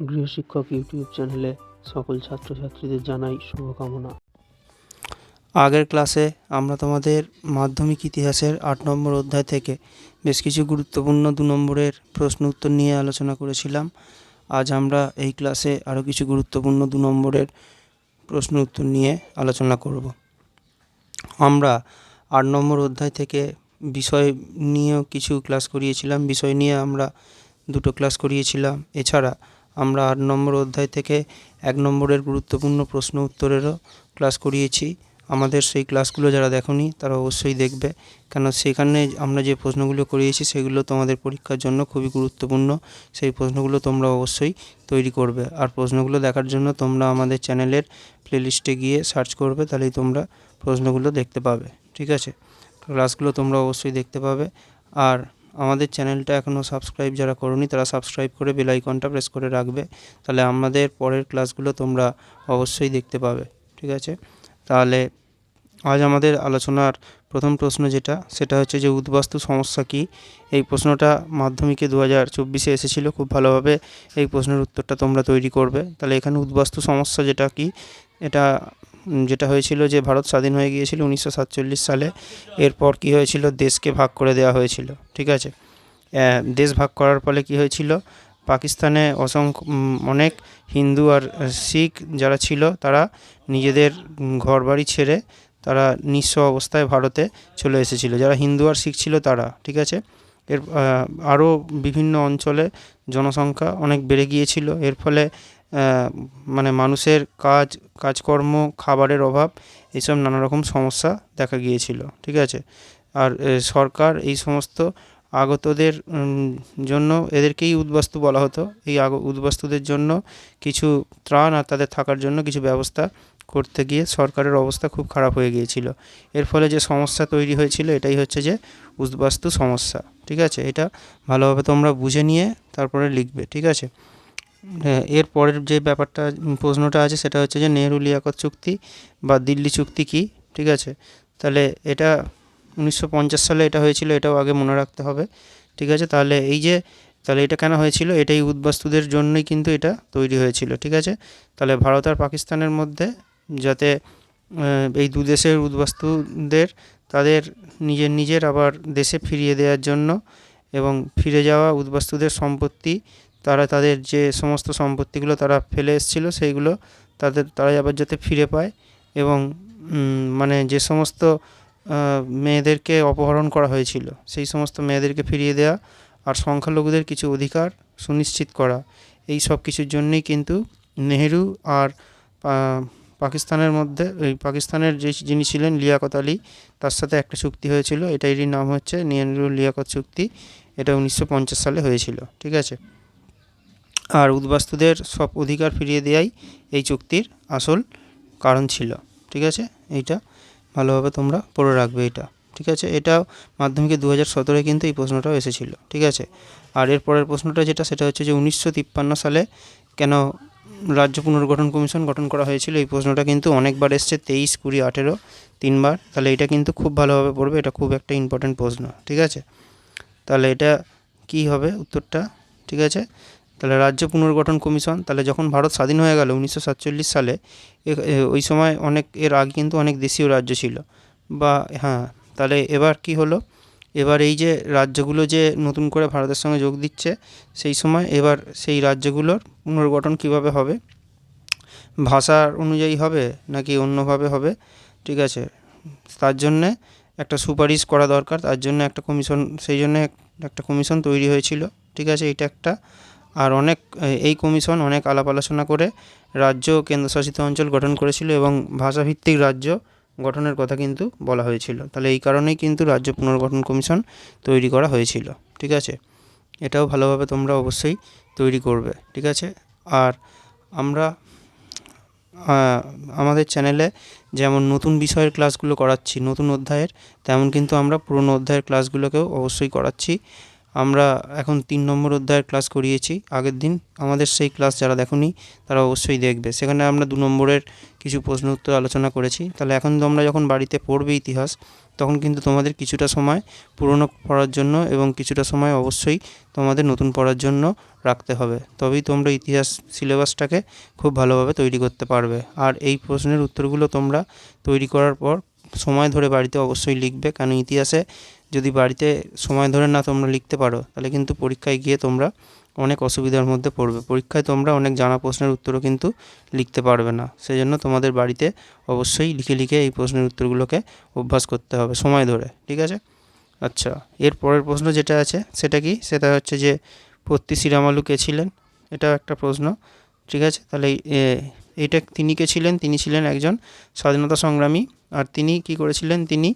গৃহশিক্ষক YouTube চ্যানেলে সকল ছাত্রছাত্রীদের জানাই শুভকামনা। আগের ক্লাসে আমরা তোমাদের মাধ্যমিক ইতিহাসের আট নম্বর অধ্যায় থেকে বেশ কিছু গুরুত্বপূর্ণ দু নম্বরের প্রশ্ন উত্তর নিয়ে আলোচনা করেছিলাম। আজ আমরা এই ক্লাসে আরও কিছু গুরুত্বপূর্ণ দু নম্বরের প্রশ্ন উত্তর নিয়ে আলোচনা করব। আমরা আট নম্বর অধ্যায় থেকে বিষয় নিয়েও কিছু ক্লাস করিয়েছিলাম। বিষয় নিয়ে আমরা দুটো ক্লাস করিয়েছিলাম। এছাড়া আমরা আট নম্বর অধ্যায় থেকে এক নম্বরের গুরুত্বপূর্ণ প্রশ্ন উত্তরেরও ক্লাস করিয়েছি। আমাদের সেই ক্লাসগুলো যারা দেখোনি, তারা অবশ্যই দেখবে। কেন সেখানে আমরা যে প্রশ্নগুলো করিয়েছি, সেগুলো তোমাদের পরীক্ষার জন্য খুবই গুরুত্বপূর্ণ। সেই প্রশ্নগুলো তোমরা অবশ্যই তৈরি করবে। আর প্রশ্নগুলো দেখার জন্য তোমরা আমাদের চ্যানেলের প্লেলিস্টে গিয়ে সার্চ করবে, তাহলেই তোমরা প্রশ্নগুলো দেখতে পাবে। ঠিক আছে? ক্লাসগুলো তোমরা অবশ্যই দেখতে পাবে। আর আমাদের চ্যানেলটা এখনও সাবস্ক্রাইব যারা করোনি, তারা সাবস্ক্রাইব করে বেল আইকনটা প্রেস করে রাখবে। তাহলে আমাদের পরের ক্লাসগুলো তোমরা অবশ্যই দেখতে পাবে, ঠিক আছে? তাহলে আজ আমাদের আলোচনার প্রথম প্রশ্ন যেটা, সেটা হচ্ছে যে উদ্বাস্তু সমস্যা কী? এই প্রশ্নটা মাধ্যমিকে দু হাজার চব্বিশে এসেছিল, খুব ভালোভাবে এই প্রশ্নের উত্তরটা তোমরা তৈরি করবে। তাহলে এখানে উদ্বাস্তু সমস্যা যেটা কি? এটা যেটা হয়েছিল যে ভারত স্বাধীন হয়ে গিয়েছিল উনিশশো সাতচল্লিশ সালে। এরপর কি হয়েছিল? দেশকে ভাগ করে দেওয়া হয়েছিল, ঠিক আছে? দেশ ভাগ করার ফলে কি হয়েছিল? পাকিস্তানে অসংখ্য অনেক হিন্দু আর শিখ যারা ছিল, তারা নিজেদের ঘর বাড়ি ছেড়ে তারা নিঃস্ব অবস্থায় ভারতে চলে এসেছিল। যারা হিন্দু আর শিখ ছিল তারা, ঠিক আছে? এর আরও বিভিন্ন অঞ্চলে জনসংখ্যা অনেক বেড়ে গিয়েছিল। এর ফলে মানে মানুষের কাজ, কাজকর্ম, খাবারের অভাব এইসব নানা রকম সমস্যা দেখা গিয়েছিল, ঠিক আছে? আর সরকার এই সমস্ত আগতদের জন্য এদেরকেই উদ্বাস্তু বলা হতো। এই আগ, উদ্বাস্তুদের জন্য কিছু ত্রাণ আর তাদের থাকার জন্য কিছু ব্যবস্থা করতে গিয়ে সরকারের অবস্থা খুব খারাপ হয়ে গিয়েছিল। এর ফলে যে সমস্যা তৈরি হয়েছিল, এটাই হচ্ছে যে উদ্বাস্তু সমস্যা, ঠিক আছে? এটা ভালোভাবে তোমরা বুঝে নিয়ে তারপরে লিখবে, ঠিক আছে? এর পরের যে ব্যাপারটা প্রশ্নটা আছে সেটা হচ্ছে যে নেহরু লিয়াকত চুক্তি বা দিল্লি চুক্তি কি, ঠিক আছে? তাহলে এটা উনিশশো পঞ্চাশ সালে এটা হয়েছিল, এটাও আগে মনে রাখতে হবে, ঠিক আছে? তাহলে এই যে, তাহলে এটা কেন হয়েছিল? এটাই উদ্বাস্তুদের জন্যই কিন্তু এটা তৈরি হয়েছিল, ঠিক আছে? তাহলে ভারত আর পাকিস্তানের মধ্যে যাতে এই দু দেশের উদ্বাস্তুদের, তাদের নিজের নিজের আবার দেশে ফিরিয়ে দেওয়ার জন্য এবং ফিরে যাওয়া উদ্বাস্তুদের সম্পত্তি তারা তাদের যে সমস্ত সম্পত্তিগুলো তারা ফেলে এসেছিল, সেইগুলো তাদের তারা আবার যাতে ফিরে পায় এবং মানে যে সমস্ত মেয়েদেরকে অপহরণ করা হয়েছিল, সেই সমস্ত মেয়েদেরকে ফিরিয়ে দেওয়া আর সংখ্যালঘুদের কিছু অধিকার সুনিশ্চিত করা, এই সব কিছুর জন্যই কিন্তু নেহেরু আর পাকিস্তানের মধ্যে ওই পাকিস্তানের যে যিনি ছিলেন লিয়াকত আলী, তার সাথে একটা চুক্তি হয়েছিল এটারই নাম হচ্ছে নেহেরু লিয়াকত চুক্তি, এটা উনিশশো পঞ্চাশ সালে হয়েছিল, ঠিক আছে? আর উদ্বাস্তুদের সব অধিকার ফিরিয়ে দেওয়াই এই চুক্তির আসল কারণ ছিল। ঠিক আছে? এইটা ভালোভাবে তোমরা পড়ে রাখবে এটা। ঠিক আছে? এটাও মাধ্যমিকে দু হাজার কিন্তু এই প্রশ্নটাও এসেছিল। ঠিক আছে? আর এর পরের প্রশ্নটা যেটা, সেটা হচ্ছে যে উনিশশো তিপ্পান্ন সালে কেন রাজ্য পুনর্গঠন কমিশন গঠন করা হয়েছিল? এই প্রশ্নটা কিন্তু অনেকবার এসছে, তেইশ কুড়ি আঠেরো, তিনবার। তাহলে এটা কিন্তু খুব ভালোভাবে পড়বে, এটা খুব একটা ইম্পর্টেন্ট প্রশ্ন। ঠিক আছে? তাহলে এটা কি হবে উত্তরটা? ঠিক আছে? তাহলে রাজ্য পুনর্গঠন কমিশন, তাহলে যখন ভারত স্বাধীন হয়ে গেল উনিশশো সাতচল্লিশ সালে ওই সময় অনেক, এর আগে কিন্তু অনেক দেশীয় রাজ্য ছিল। বা হ্যাঁ তাহলে এবার কি হলো? এবার এই যে রাজ্যগুলো যে নতুন করে ভারতের সঙ্গে যোগ দিচ্ছে, সেই সময় এবার সেই রাজ্যগুলোর পুনর্গঠন কীভাবে হবে? ভাষার অনুযায়ী হবে নাকি অন্যভাবে হবে? ঠিক আছে, তার জন্যে একটা সুপারিশ করা দরকার, তার জন্য একটা কমিশন, সেই জন্য একটা কমিশন তৈরি হয়েছিল। ঠিক আছে, এটা একটা আর অনেক এই কমিশন অনেক আলাপ আলোচনা করে রাজ্য কেন্দ্রশাসিত অঞ্চল গঠন করেছিল এবং ভাষাভিত্তিক রাজ্য গঠনের কথা কিন্তু বলা হয়েছিল। তাহলে এই কারণেই কিন্তু রাজ্য পুনর্গঠন কমিশন তৈরি করা হয়েছিল, ঠিক আছে? এটাও ভালোভাবে তোমরা অবশ্যই তৈরি করবে, ঠিক আছে? আর আমরা আমাদের চ্যানেলে যেমন নতুন বিষয়ের ক্লাসগুলো করাচ্ছি, নতুন অধ্যায়ের, তেমন কিন্তু আমরা পুরনো অধ্যায়ের ক্লাসগুলোকেও অবশ্যই করাচ্ছি। আমরা এখন তিন নম্বর অধ্যায়ের ক্লাস করিয়েছি, আগের দিন। আমাদের সেই ক্লাস যারা দেখোনি, তারা অবশ্যই দেখবে। সেখানে আমরা দু নম্বরের কিছু প্রশ্ন উত্তর আলোচনা করেছি। তাহলে এখন তোমরা যখন বাড়িতে পড়বে ইতিহাস, তখন কিন্তু তোমাদের কিছুটা সময় পুরনো পড়ার জন্য এবং কিছুটা সময় অবশ্যই তোমাদের নতুন পড়ার জন্য রাখতে হবে। তবেই তোমরা ইতিহাস সিলেবাসটাকে খুব ভালোভাবে তৈরি করতে পারবে। আর এই প্রশ্নের উত্তরগুলো তোমরা তৈরি করার পর সময় ধরে বাড়িতে অবশ্যই লিখবে কারণ ইতিহাসে যদি বাড়িতে সময় ধরে না তোমরা লিখতে পারো, তাহলে কিন্তু পরীক্ষায় গিয়ে তোমরা অনেক অসুবিধার মধ্যে পড়বে। পরীক্ষায় তোমরা অনেক জানা প্রশ্নের উত্তরও কিন্তু লিখতে পারবে না। সেই জন্য তোমাদের বাড়িতে অবশ্যই লিখে লিখে এই প্রশ্নের উত্তরগুলোকে অভ্যাস করতে হবে সময় ধরে, ঠিক আছে? আচ্ছা এর পরের প্রশ্ন যেটা আছে, সেটা কি? সেটা হচ্ছে যে, পত্তি শ্রীরামালু কে ছিলেন? এটাও একটা প্রশ্ন, ঠিক আছে? তাহলে এইটা তিনি কে ছিলেন? তিনি ছিলেন একজন স্বাধীনতা সংগ্রামী, আর তিনি কি করেছিলেন? তিনি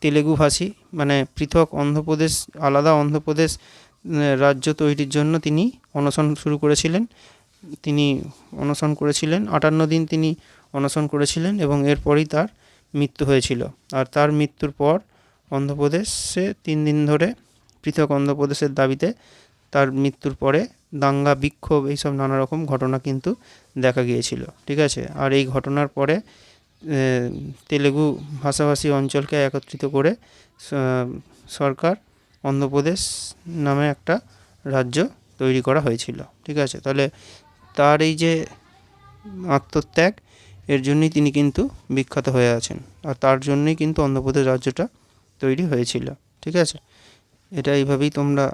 তেলেগু ভাষী মানে পৃথক অন্ধ্রপ্রদেশ, আলাদা অন্ধ্রপ্রদেশ রাজ্য তৈরির জন্য তিনি অনশন শুরু করেছিলেন। তিনি অনশন করেছিলেন, আটান্ন দিন তিনি অনশন করেছিলেন এবং এরপরই তার মৃত্যু হয়েছিল। আর তার মৃত্যুর পর অন্ধ্রপ্রদেশে তিন দিন ধরে পৃথক অন্ধ্রপ্রদেশের দাবিতে তার মৃত্যুর পরে দাঙ্গা, বিক্ষোভ, এইসব নানা রকম ঘটনা কিন্তু দেখা গিয়েছিল। ঠিক আছে? আর এই ঘটনার পরে তেলেগু ভাষাভাষী অঞ্চলকে একত্রিত করে সরকার অন্ধ্রপ্রদেশ নামে একটা রাজ্য তৈরি করা হয়েছিল। ঠিক আছে? তাহলে তার এই যে আত্মত্যাগ, এর জন্যই তিনি কিন্তু বিখ্যাত হয়ে আছেন। আর তার জন্যই কিন্তু অন্ধ্রপ্রদেশ রাজ্যটা তৈরি হয়েছিল। ঠিক আছে? এটা এইভাবেই তোমরা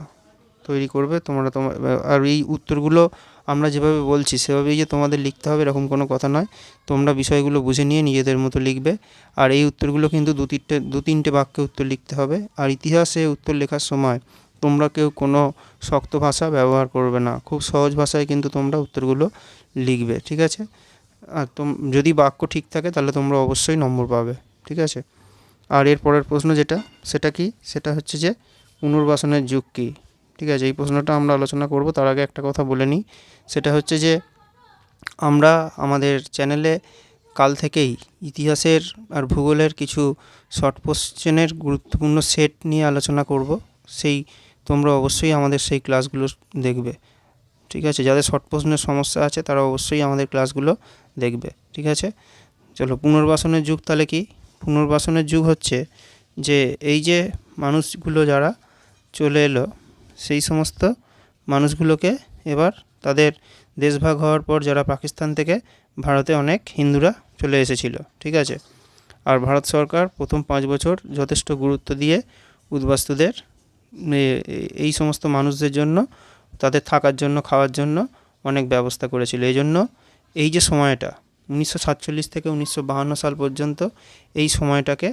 তৈরি করবে, তোমরা তোমার আর এই উত্তরগুলো আমরা যেভাবে বলছি, সেভাবেই যে তোমাদের লিখতে হবে এরকম কোনো কথা নয়। তোমরা বিষয়গুলো বুঝে নিয়ে নিজেদের মতো লিখবে। আর এই উত্তরগুলো কিন্তু দু তিনটে দু তিনটে বাক্যে উত্তর লিখতে হবে। আর ইতিহাসে উত্তর লেখার সময় তোমরা কেউ কোনো শক্ত ভাষা ব্যবহার করবে না। খুব সহজ ভাষায় কিন্তু তোমরা উত্তরগুলো লিখবে, ঠিক আছে? আর তোম, যদি বাক্য ঠিক থাকে তাহলে তোমরা অবশ্যই নম্বর পাবে, ঠিক আছে? আর এর পরের প্রশ্ন যেটা, সেটা কি? সেটা হচ্ছে যে পুনর্বাসনের যুগ কী? ঠিক আছে, এই প্রশ্নটা আমরা আলোচনা করব, তার আগে একটা কথা বলে নিই। সেটা হচ্ছে যে, আমরা আমাদের চ্যানেলে কাল থেকেই ইতিহাসের আর ভূগোলের কিছু শর্ট কোশ্চেনের গুরুত্বপূর্ণ সেট নিয়ে আলোচনা করব। সেই, তোমরা অবশ্যই আমাদের সেই ক্লাসগুলো দেখবে। ঠিক আছে, যাদের শর্ট প্রশ্নের সমস্যা আছে, তারা অবশ্যই আমাদের ক্লাসগুলো দেখবে। ঠিক আছে? চলো, পুনর্বাসনের যুগ তাহলে কি? পুনর্বাসনের যুগ হচ্ছে যে, এই যে মানুষগুলো যারা চলে এলো সেই সমস্ত মানুষগুলোকে এবার তাদের দেশভাগ হওয়ার পর যারা পাকিস্তান থেকে ভারতে অনেক হিন্দুরা চলে এসেছিল, ঠিক আছে? আর ভারত সরকার প্রথম পাঁচ বছর যথেষ্ট গুরুত্ব দিয়ে উদ্বাস্তুদের এই সমস্ত মানুষদের জন্য, তাদের থাকার জন্য, খাওয়ার জন্য অনেক ব্যবস্থা করেছিল। এই জন্য এই যে সময়টা, উনিশশো সাতচল্লিশ থেকে উনিশশো বাহান্ন সাল পর্যন্ত এই সময়টাকে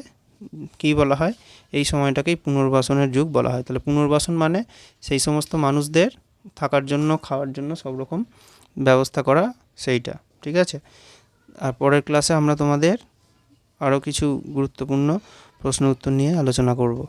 কী বলা হয়? এই সময়টাকেই পুনর্বাসনের যুগ বলা হয়। তাহলে পুনর্বাসন মানে সেই সমস্ত মানুষদের থাকার জন্য, খাওয়ার জন্য সব রকম ব্যবস্থা করা সেইটা, ঠিক আছে? আর পরের ক্লাসে আমরা তোমাদের আরও কিছু গুরুত্বপূর্ণ প্রশ্ন উত্তর নিয়ে আলোচনা করব।